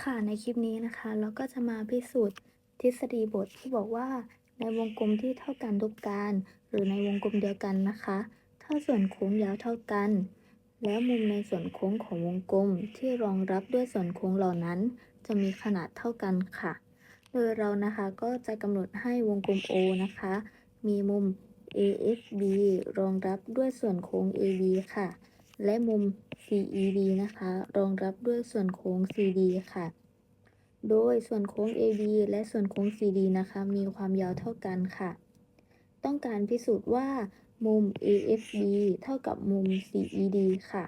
ค่ะในคลิปนี้นะคะ เราก็จะมาพิสูจน์ทฤษฎีบทที่บอกว่า ในวงกลมที่เท่ากันทุกการ หรือในวงกลมเดียวกันนะคะ ถ้าส่วนโค้งยาวเท่ากัน แล้วมุมในส่วนโค้งของวงกลมที่รองรับด้วยส่วนโค้งเหล่านั้น จะมีขนาดเท่ากันค่ะ โดยเรานะคะก็จะกำหนดให้วงกลม O นะคะ มีมุม AFB รองรับด้วยส่วนโค้ง AB ค่ะ และมุม CED นะคะ รองรับด้วยส่วนโค้ง CD ค่ะ โดยส่วนโค้ง AB และส่วนโค้ง CD นะคะ มีความยาวเท่ากันค่ะ ต้องการพิสูจน์ว่ามุม AFB เท่ากับมุม CED ค่ะ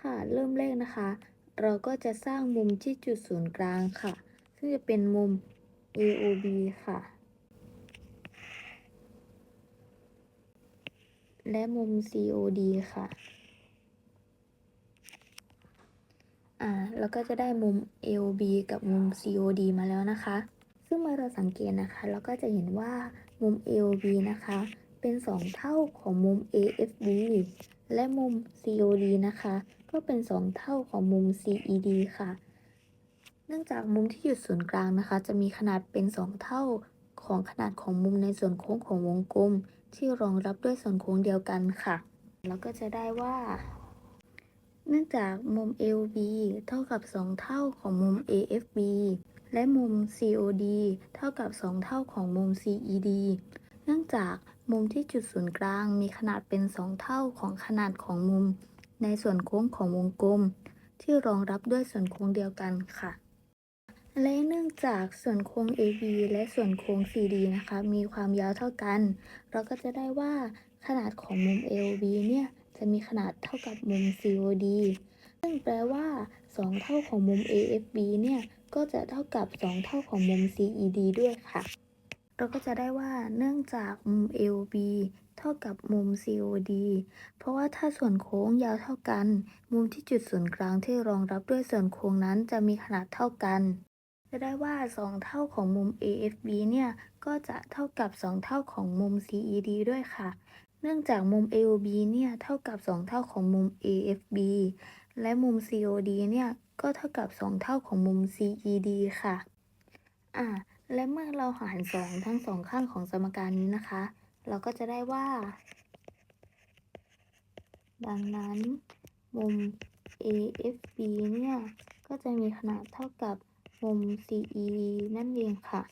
ค่ะ เริ่มแรกนะคะ เราก็จะสร้างมุมที่จุดศูนย์กลางค่ะ ซึ่งจะเป็นมุม AOB ค่ะ และมุม COD ค่ะ อ่าแล้วก็จะได้มุม AOB กับมุม COD มาแล้วนะคะ ซึ่งเมื่อเราสังเกตนะคะ เราก็จะเห็นว่ามุม AOB นะคะ เป็น 2 เท่าของมุม AFB และมุม COD นะคะ ก็เป็น 2 เท่าของมุม CED ค่ะ เนื่องจากมุมที่อยู่ศูนย์กลางนะคะ จะมีขนาดเป็น 2 เท่าของขนาดของมุมในส่วนโค้งของวงกลม ที่รองรับด้วยส่วนโค้งเดียวกันค่ะ แล้วก็จะได้ว่า เนื่องจากมุม AOB เท่ากับ 2 เท่าของมุม AFB และมุม COD เท่ากับ 2 เท่าของมุม CED เนื่องจากมุมที่จุดศูนย์กลางมีขนาดเป็น 2 เท่าของขนาดของมุม ในส่วนโค้งของวงกลม ที่รองรับด้วยส่วนโค้งเดียวกันค่ะ และเนื่องจากส่วนโค้ง AB และส่วนโค้ง CD นะคะ มีความยาวเท่ากัน เราก็จะได้ว่าขนาดของมุม AOB เนี่ย จะมีขนาดเท่ากับมุม COD ซึ่งแปลว่า 2 เท่าของมุม AFB เนี่ย ก็จะเท่ากับ 2 เท่าของมุม CED ด้วยค่ะ เราก็จะได้ว่าเนื่องจากมุม AOB เท่ากับมุม COD เพราะว่าถ้าส่วนโค้งยาวเท่ากัน มุมที่จุดศูนย์กลางที่รองรับด้วยส่วนโค้งนั้นจะมีขนาดเท่ากัน จะได้ว่า 2 เท่าของมุม AFB เนี่ย ก็จะเท่ากับ 2 เท่าของมุม CED ด้วยค่ะ เนื่องจากมุม AOB เนี่ยเท่ากับ 2 เท่าของมุม AFB และมุม COD เนี่ยก็เท่ากับ 2 เท่าของมุม CED ค่ะ อ่า และเมื่อเราหาร 2 ทั้งสองข้างของสมการนี้นะคะ เราก็จะได้ว่า ดังนั้นมุม AFB เนี่ย ก็จะมีขนาดเท่ากับมุม CED นั่นเองค่ะ